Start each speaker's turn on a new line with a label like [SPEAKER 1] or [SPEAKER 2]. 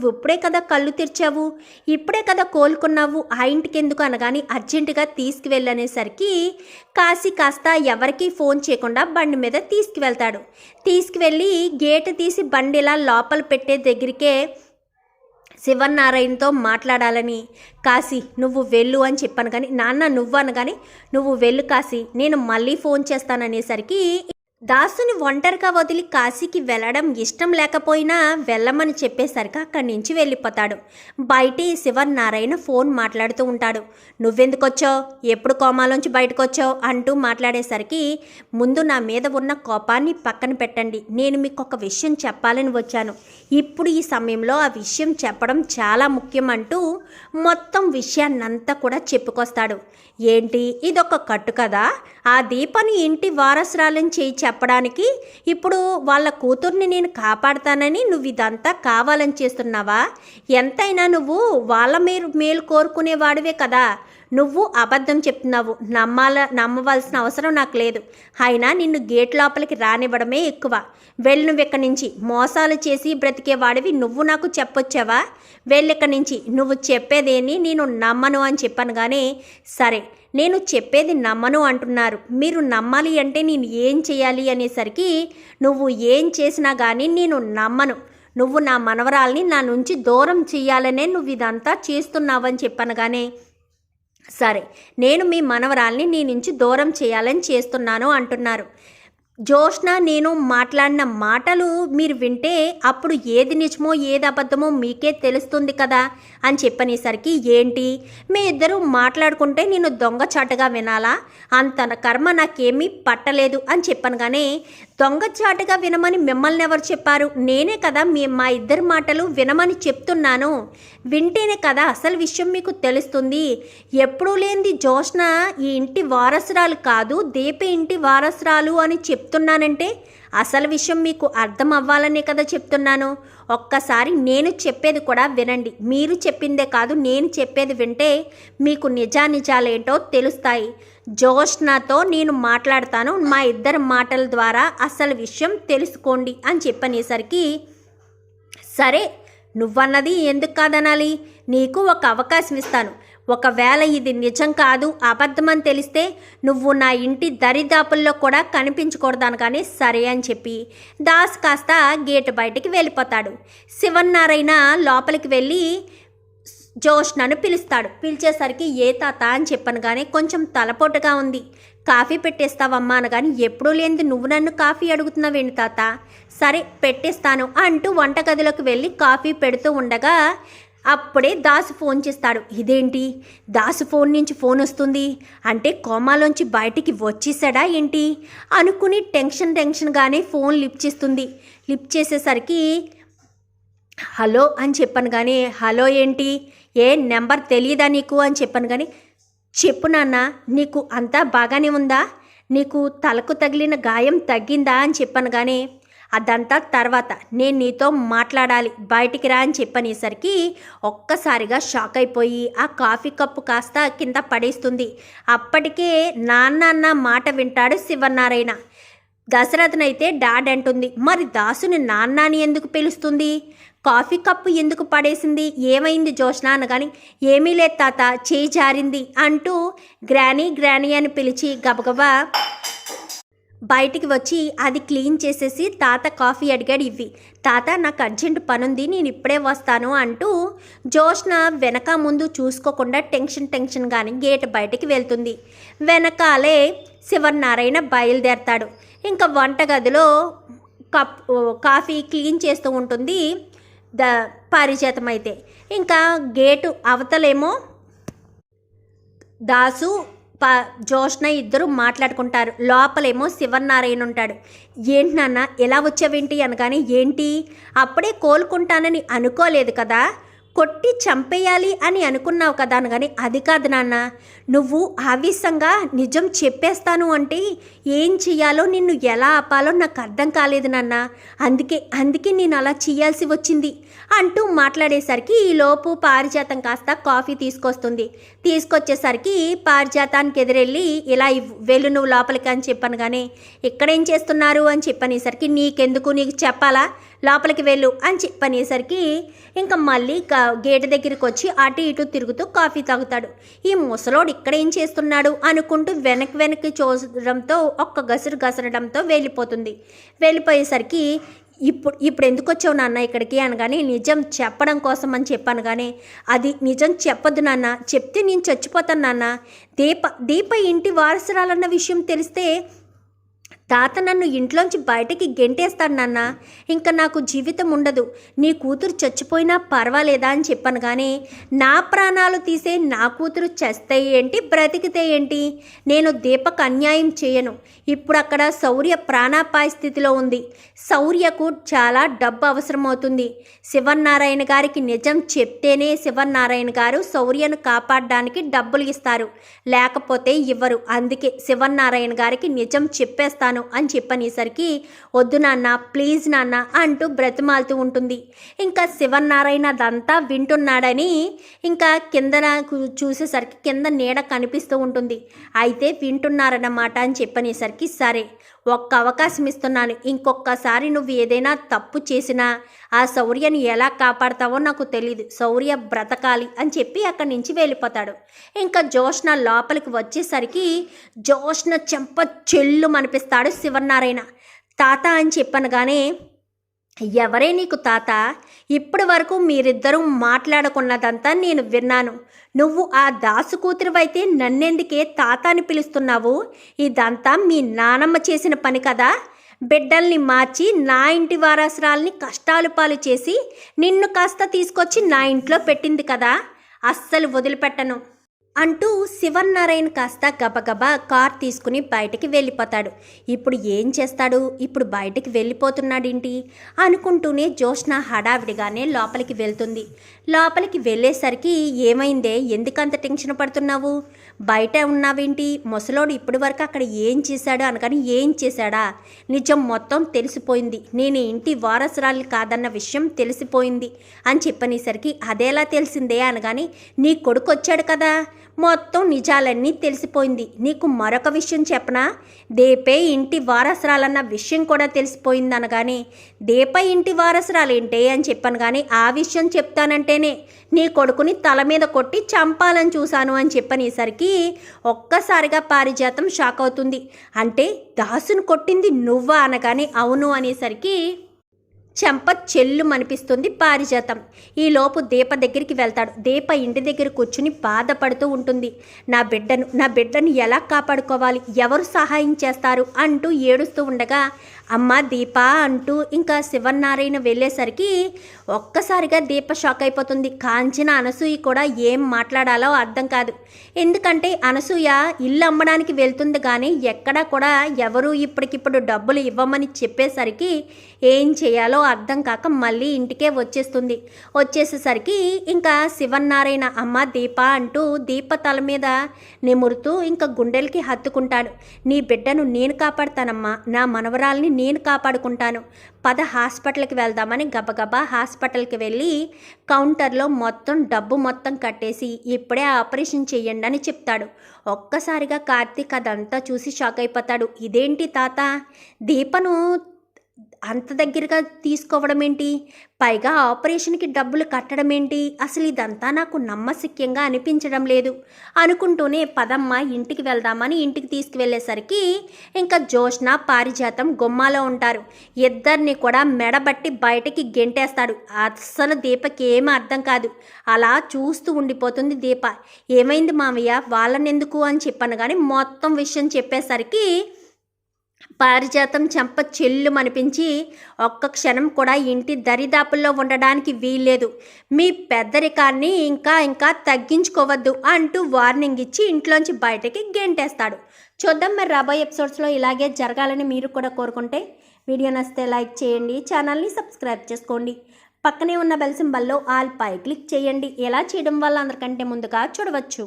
[SPEAKER 1] నువ్వు ఇప్పుడే కదా కళ్ళు తెరిచావు ఇప్పుడే కదా కోలుకున్నావు ఆ ఇంటికి ఎందుకు అనగాని అర్జెంటుగా తీసుకువెళ్ళనేసరికి కాశీ కాస్త ఎవరికీ ఫోన్ చేయకుండా బండి మీద తీసుకువెళ్తాడు. తీసుకువెళ్ళి గేటు తీసి బండి ఇలా లోపల పెట్టే దగ్గరికే శివనారాయణతో మాట్లాడాలని కాశీ నువ్వు వెళ్ళు అని చెప్పాను కానీ నాన్న నువ్వు అనగాని నువ్వు వెళ్ళు కాశీ నేను మళ్ళీ ఫోన్ చేస్తాననేసరికి దాసుని ఒంటరిగా వదిలి కాశీకి వెళ్ళడం ఇష్టం లేకపోయినా వెళ్ళమని చెప్పేసరికి అక్కడి నుంచి వెళ్ళిపోతాడు. బయటి శివనారాయణ ఫోన్ మాట్లాడుతూ ఉంటాడు. నువ్వెందుకొచ్చావు? ఎప్పుడు కోమాలోంచి బయటకు వచ్చావు అంటూ మాట్లాడేసరికి ముందు నా మీద ఉన్న కోపాన్ని పక్కన పెట్టండి. నేను మీకు ఒక విషయం చెప్పాలని వచ్చాను. ఇప్పుడు ఈ సమయంలో ఆ విషయం చెప్పడం చాలా ముఖ్యం అంటూ మొత్తం విషయాన్నంతా కూడా చెప్పుకొస్తాడు. ఏంటి? ఇదొక కట్టు కదా? ఆ దీపని ఇంటి వారసురాలని చేయి చెప్పడానికి ఇప్పుడు వాళ్ళ కూతుర్ని నేను కాపాడతానని నువ్వు ఇదంతా కావాలని చేస్తున్నావా? ఎంతైనా నువ్వు వాళ్ళ మేలు మేలు కోరుకునేవాడివే కదా. నువ్వు అబద్ధం చెప్తున్నావు. నమ్మాల నమ్మవలసిన అవసరం నాకు లేదు. అయినా నిన్ను గేట్ లోపలికి రానివ్వడమే ఎక్కువ. వెళ్ళు నువ్వు ఇక్కడి నుంచి? మోసాలు చేసి బ్రతికేవాడివి నువ్వు నాకు చెప్పొచ్చావా? వెళ్ళిక్కడి నుంచి? నువ్వు చెప్పేదేని నేను నమ్మను అని చెప్పాను కానీ సరే నేను చెప్పేది నమ్మను అంటున్నారు. మీరు నమ్మాలి అంటే నేను ఏం చేయాలి అనేసరికి నువ్వు ఏం చేసినా కానీ నేను నమ్మను. నువ్వు నా మనవరాల్ని నా నుంచి దూరం చేయాలనే నువ్వు ఇదంతా చేస్తున్నావని చెప్పాను కానీ సరే నేను మీ మనవరాల్ని నీ నుంచి దూరం చేయాలని చేస్తున్నాను అంటున్నారు. జోష్న నేను మాట్లాడిన మాటలు మీరు వింటే అప్పుడు ఏది నిజమో ఏది అబద్ధమో మీకే తెలుస్తుంది కదా అని చెప్పనేసరికి ఏంటి? మీ ఇద్దరు మాట్లాడుకుంటే నేను దొంగచాటుగా వినాలా? అంత కర్మ నాకేమీ పట్టలేదు అని చెప్పనగానే దొంగచాటుగా వినమని మిమ్మల్ని ఎవరు చెప్పారు? నేనే కదా మీ మా ఇద్దరి మాటలు వినమని చెప్తున్నాను. వింటేనే కదా అసలు విషయం మీకు తెలుస్తుంది. ఎప్పుడూ లేనిది జోష్న ఈ ఇంటి వారసురాలు కాదు దీప ఇంటి వారసురాలు అని చెప్తున్నానంటే అసలు విషయం మీకు అర్థం అవ్వాలనే కదా చెప్తున్నాను. ఒక్కసారి నేను చెప్పేది కూడా వినండి. మీరు చెప్పిందే కాదు నేను చెప్పేది వింటే మీకు నిజానిజాలేంటో తెలుస్తాయి. జోష్నాతో నేను మాట్లాడతాను. మా ఇద్దరి మాటల ద్వారా అసలు విషయం తెలుసుకోండి అని చెప్పనేసరికి సరే నువ్వన్నది ఎందుకు కాదనాలి? నీకు ఒక అవకాశం ఇస్తాను. ఒకవేళ ఇది నిజం కాదు అబద్ధమని తెలిస్తే నువ్వు నా ఇంటి దరిదాపుల్లో కూడా కనిపించకూడదాను కానీ సరే అని చెప్పి దాస్ కాస్త గేటు బయటికి వెళ్ళిపోతాడు. శివన్నారాయణ లోపలికి వెళ్ళి జోష్నను పిలుస్తాడు. పిలిచేసరికి ఏ తాత అని చెప్పాను కానీ కొంచెం తలపోటుగా ఉంది. కాఫీ పెట్టేస్తావమ్మా అనగాని ఎప్పుడూ లేనిది నువ్వు నన్ను కాఫీ అడుగుతున్నావేంటి తాత? సరే పెట్టేస్తాను అంటూ వంటగదిలోకి వెళ్ళి కాఫీ పెడుతూ ఉండగా అప్పుడే దాసు ఫోన్ చేస్తాడు. ఇదేంటి? దాసు ఫోన్ నుంచి ఫోన్ వస్తుంది. అంటే కోమాలోంచి బయటికి వచ్చేసాడా ఏంటి? అనుకుని టెన్షన్ టెన్షన్గానే ఫోన్ లిఫ్ట్ చేస్తుంది. లిఫ్ట్ చేసేసరికి హలో అని చెప్పాను కానీ హలో ఏంటి? ఏ నెంబర్ తెలియదా నీకు అని చెప్పాను కానీ చెప్పు నాన్న నీకు అంతా బాగానే ఉందా? నీకు తలకు తగిలిన గాయం తగ్గిందా అని చెప్పాను కానీ అదంతా తర్వాత నేను నీతో మాట్లాడాలి బయటికి రా అని చెప్పనేసరికి ఒక్కసారిగా షాక్ అయిపోయి ఆ కాఫీ కప్పు కాస్త కింద పడేస్తుంది. అప్పటికే నాన్న అన్న మాట వింటాడు శివనారాయణ. దశరథనైతే డాడ్ అంటుంది మరి దాసుని నాన్న అని ఎందుకు పిలుస్తుంది? కాఫీ కప్పు ఎందుకు పడేసింది? ఏమైంది జోష్న అనగాని ఏమీ లేదు తాత చేయి జారింది అంటూ గ్రానీ గ్రానీ అని పిలిచి గబగబా బయటికి వచ్చి అది క్లీన్ చేసేసి తాత కాఫీ అడిగాడు ఇవ్వి తాత నాకు అర్జెంట్ పనుంది నేను ఇప్పుడే వస్తాను అంటూ జోష్న వెనక ముందు చూసుకోకుండా టెన్షన్ టెన్షన్గాని గేట్ బయటికి వెళ్తుంది. వెనకాలే శివనారాయణ బయలుదేరతాడు. ఇంకా వంటగదిలో కప్ కాఫీ క్లీన్ చేస్తూ ఉంటుంది ద పారిజాతం అయితే. ఇంకా గేటు అవతలేమో దాసు ప జోష్న ఇద్దరు మాట్లాడుకుంటారు. లోపలేమో శివనారాయణ ఉంటాడు. ఏంటి నాన్న ఎలా వచ్చావేంటి? అనగానే ఏంటి? అప్పుడే కోలుకుంటానని అనుకోలేదు కదా. కొట్టి చంపేయాలి అని అనుకున్నావు కదా కానీ అది కాదు నాన్న. నువ్వు ఆవేశంగా నిజం చెప్పేస్తాను అంటే ఏం చెయ్యాలో నిన్ను ఎలా ఆపాలో నాకు అర్థం కాలేదు నాన్న. అందుకే అందుకే నేను అలా చేయాల్సి వచ్చింది అంటూ మాట్లాడేసరికి ఈలోపు పారిజాతం కాస్త కాఫీ తీసుకొస్తుంది. తీసుకొచ్చేసరికి పారిజాతానికి ఎదురెళ్ళి ఇలా ఇవ్వు వెళ్ళు నువ్వు లోపలికి అని చెప్పాను కానీ ఇక్కడేం చేస్తున్నారు అని చెప్పనేసరికి నీకెందుకు నీకు చెప్పాలా? లోపలికి వెళ్ళు అని చెప్పనేసరికి ఇంకా మళ్ళీ గా- గేటు దగ్గరికి వచ్చి అటు ఇటు తిరుగుతూ కాఫీ తాగుతాడు. ఈ ముసలోడు ఇక్కడ ఏం చేస్తున్నాడు అనుకుంటూ వెనక్కి వెనక్కి చూసడంతో ఒక్క గసరు గసరడంతో వెళ్ళిపోతుంది. వెళ్ళిపోయేసరికి ఇప్పుడు ఇప్పుడు ఎందుకు వచ్చావు నాన్న ఇక్కడికి అనగానే నిజం చెప్పడం కోసం అని చెప్పాను కానీ అది నిజం చెప్పొద్దు నాన్న చెప్తే నేను చచ్చిపోతాను నాన్న. దీప దీప ఇంటి వారసురాలన్న విషయం తెలిస్తే తాత నన్ను ఇంట్లోంచి బయటకి గెంటేస్తాడు నాన్న. ఇంకా నాకు జీవితం ఉండదు. నీ కూతురు చచ్చిపోయినా పర్వాలేదా అని చెప్పాను కానీ నా ప్రాణాలు తీసే నా కూతురు చస్తే ఏంటి బ్రతికితే ఏంటి? నేను దీపక్ అన్యాయం చేయను. ఇప్పుడు అక్కడ శౌర్య ప్రాణాపాయ స్థితిలో ఉంది. శౌర్యకు చాలా డబ్బు అవసరమవుతుంది. శివన్నారాయణ గారికి నిజం చెప్తేనే శివన్నారాయణ గారు శౌర్యను కాపాడడానికి డబ్బులు ఇస్తారు. లేకపోతే ఇవ్వరు. అందుకే శివన్నారాయణ గారికి నిజం చేస్తాను అని చెప్పనేసరికి వద్దు నాన్న ప్లీజ్ నాన్న అంటూ బ్రతిమాలుతూ ఉంటుంది. ఇంకా శివనారాయణ అదంతా వింటున్నాడని ఇంకా కింద చూసేసరికి కింద నీడ కనిపిస్తూ ఉంటుంది. అయితే వింటున్నారన్నమాట అని చెప్పనేసరికి సరే ఒక్క అవకాశం ఇస్తున్నాను. ఇంకొకసారి నువ్వు ఏదైనా తప్పు చేసినా ఆ శౌర్యని ఎలా కాపాడతావో నాకు తెలియదు శౌర్య బ్రతకాలి అని చెప్పి అక్కడి నుంచి వెళ్ళిపోతాడు. ఇంకా జోష్న లోపలికి వచ్చేసరికి జోష్న చెంప చెల్లు అనిపిస్తాడు శివనారాయణ తాత అని చెప్పనగానే ఎవరే నీకు తాత? ఇప్పటి వరకు మీరిద్దరూ మాట్లాడుకున్నదంతా నేను విన్నాను. నువ్వు ఆ దాసు కూతురువైతే నన్నెందుకే తాత అని పిలుస్తున్నావు? ఇదంతా మీ నానమ్మ చేసిన పని కదా? బిడ్డల్ని మార్చి నా ఇంటి వారసరాల్ని కష్టాలు పాలు చేసి నిన్ను కాస్త తీసుకొచ్చి నా ఇంట్లో పెట్టింది కదా? అస్సలు వదిలిపెట్టను. అంటూ శివన్నారాయణ కాస్త గబగబా కార్ తీసుకుని బయటికి వెళ్ళిపోతాడు. ఇప్పుడు ఏం చేస్తాడు? ఇప్పుడు బయటికి వెళ్ళిపోతున్నాడేంటి? అనుకుంటూనే జోష్న హడావిడిగానే లోపలికి వెళ్తుంది. లోపలికి వెళ్ళేసరికి ఏమైందే? ఎందుకంత టెన్షన్ పడుతున్నావు? బయట ఉన్నావేంటి? ముసలోడు ఇప్పటి వరకు అక్కడ ఏం చేశాడు అనగాని ఏం చేశాడా? నిజం మొత్తం తెలిసిపోయింది. నేను ఇంటి వారసురాలు కాదన్న విషయం తెలిసిపోయింది. అని చెప్పనేసరికి అదేలా తెలిసిందే? అనగాని నీ కొడుకు వచ్చాడు కదా? మొత్తం నిజాలన్నీ తెలిసిపోయింది. నీకు మరొక విషయం చెప్పనా? దేపే ఇంటి వారసురాలన్న విషయం కూడా తెలిసిపోయింది అనగానే దేప ఇంటి వారసురాలేంటే అని చెప్పాను కానీ ఆ విషయం చెప్తానంటేనే నీ కొడుకుని తల మీద కొట్టి చంపాలని చూశాను అని చెప్పనేసరికి ఒక్కసారిగా పారిజాతం షాక్ అవుతుంది. అంటే దాసును కొట్టింది నువ్వా అనగానే అవును అనేసరికి చెంప చెల్లు అనిపిస్తుంది పారిజాతం ఈలోపు దీప దగ్గరికి వెళ్తాడు. దీప ఇంటి దగ్గర కూర్చుని బాధపడుతూ ఉంటుంది. నా బిడ్డను నా బిడ్డను ఎలా కాపాడుకోవాలి? ఎవరు సహాయం చేస్తారు? అంటూ ఏడుస్తూ ఉండగా అమ్మ దీప అంటూ ఇంకా శివనారాయణ వెళ్ళేసరికి ఒక్కసారిగా దీప షాక్ అయిపోతుంది. కాంచిన అనసూయ కూడా ఏం మాట్లాడాలో అర్థం కాదు. ఎందుకంటే అనసూయ ఇల్లు అమ్మడానికి వెళ్తుంది కానీ ఎక్కడా కూడా ఎవరు ఇప్పటికిప్పుడు డబ్బులు ఇవ్వమని చెప్పేసరికి ఏం చేయాలో అర్థం కాక మళ్ళీ ఇంటికే వచ్చేస్తుంది. వచ్చేసేసరికి ఇంకా శివన్నారాయణ అమ్మ దీప అంటూ దీప తల మీద నిమురుతూ ఇంకా గుండెలకి హత్తుకుంటాడు. నీ బిడ్డను నేను కాపాడతానమ్మా. నా మనవరాల్ని నేను కాపాడుకుంటాను. పద హాస్పిటల్కి వెళ్దామని గబగబా హాస్పిటల్కి వెళ్ళి కౌంటర్లో మొత్తం డబ్బు మొత్తం కట్టేసి ఇప్పుడే ఆపరేషన్ చేయండి అని చెప్తాడు. ఒక్కసారిగా కార్తీక్ అదంతా చూసి షాక్ అయిపోతాడు. ఇదేంటి తాత? దీపను అంత దగ్గరగా తీసుకోవడం ఏంటి? పైగా ఆపరేషన్కి డబ్బులు కట్టడం ఏంటి? అసలు ఇదంతా నాకు నమ్మశక్యంగా అనిపించడం లేదు. అనుకుంటూనే పదమ్మ ఇంటికి వెళ్దామని ఇంటికి తీసుకువెళ్ళేసరికి ఇంకా జోష్న పారిజాతం గుమ్మాలో ఉంటారు. ఇద్దరిని కూడా మెడబట్టి బయటకి గెంటేస్తాడు. అస్సలు దీపకి ఏమీ అర్థం కాదు. అలా చూస్తూ ఉండిపోతుంది దీప. ఏమైంది మామయ్య? వాళ్ళనెందుకు అని చెప్పాను కానీ మొత్తం విషయం చెప్పేసరికి పారిజాతం చెంప చెల్లు అనిపించి ఒక్క క్షణం కూడా ఇంటి దరిదాపుల్లో ఉండడానికి వీల్లేదు. మీ పెద్దరికాన్ని ఇంకా ఇంకా తగ్గించుకోవద్దు అంటూ వార్నింగ్ ఇచ్చి ఇంట్లోంచి బయటకి గెంటేస్తాడు. చూద్దాం మరి రాబోయే ఎపిసోడ్స్లో ఇలాగే జరగాలని మీరు కూడా కోరుకుంటే వీడియో నచ్చితే లైక్ చేయండి ఛానల్ని సబ్స్క్రైబ్ చేసుకోండి. పక్కనే ఉన్న బెల్ సింబల్లో ఆల్ పై క్లిక్ చేయండి. ఎలా చేయడం వల్ల అందరికంటే ముందుగా చూడవచ్చు.